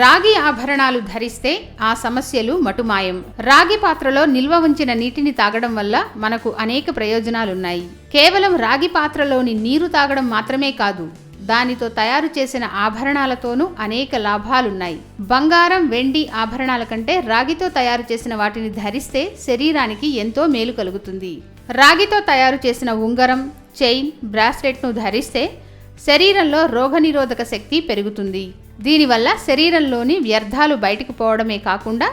రాగి ఆభరణాలు ధరిస్తే ఆ సమస్యలు మటుమాయం. రాగి పాత్రలో నిల్వ ఉంచిన నీటిని తాగడం వల్ల మనకు అనేక ప్రయోజనాలున్నాయి. కేవలం రాగి పాత్రలోని నీరు తాగడం మాత్రమే కాదు దానితో తయారు చేసిన ఆభరణాలతోనూ అనేక లాభాలున్నాయి. బంగారం వెండి ఆభరణాల కంటే రాగితో తయారు చేసిన వాటిని ధరిస్తే శరీరానికి ఎంతో మేలు కలుగుతుంది. రాగితో తయారు చేసిన ఉంగరం చైన్ బ్రాస్లెట్ను ధరిస్తే శరీరంలో రోగనిరోధక శక్తి పెరుగుతుంది. దీనివల్ల శరీరంలోని వ్యర్థాలు బయటకు పోవడమే కాకుండా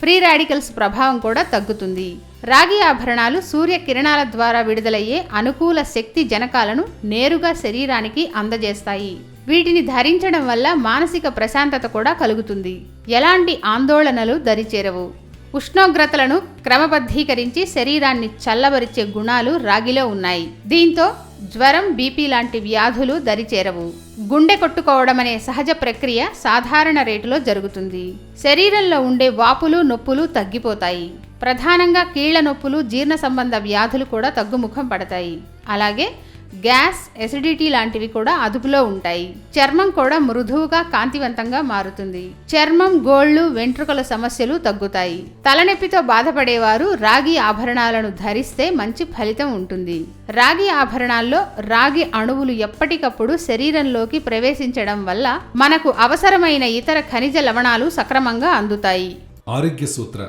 ఫ్రీ రాడికల్స్ ప్రభావం కూడా తగ్గుతుంది. రాగి ఆభరణాలు సూర్యకిరణాల ద్వారా విడుదలయ్యే అనుకూల శక్తి జనకాలను నేరుగా శరీరానికి అందజేస్తాయి. వీటిని ధరించడం వల్ల మానసిక ప్రశాంతత కూడా కలుగుతుంది. ఎలాంటి ఆందోళనలు దరిచేరవు. ఉష్ణోగ్రతలను క్రమబద్ధీకరించి శరీరాన్ని చల్లబరిచే గుణాలు రాగిలో ఉన్నాయి. దీంతో జ్వరం బీపీ లాంటి వ్యాధులు దరిచేరవు. గుండె కొట్టుకోవడం అనే సహజ ప్రక్రియ సాధారణ రేటులో జరుగుతుంది. శరీరంలో ఉండే వాపులు నొప్పులు తగ్గిపోతాయి. ప్రధానంగా కీళ్ళ నొప్పులు జీర్ణ సంబంధ వ్యాధులు కూడా తగ్గుముఖం పడతాయి. అలాగే గ్యాస్ ఎసిడిటీ లాంటివి కూడా అదుపులో ఉంటాయి. చర్మం కూడా మృదువుగా కాంతివంతంగా మారుతుంది. చర్మం గోళ్ళు వెంట్రుకల సమస్యలు తగ్గుతాయి. తలనొప్పితో బాధపడేవారు రాగి ఆభరణాలను ధరిస్తే మంచి ఫలితం ఉంటుంది. రాగి ఆభరణాల్లో రాగి అణువులు ఎప్పటికప్పుడు శరీరంలోకి ప్రవేశించడం వల్ల మనకు అవసరమైన ఇతర ఖనిజ లవణాలు సక్రమంగా అందుతాయి. ఆరోగ్య సూత్ర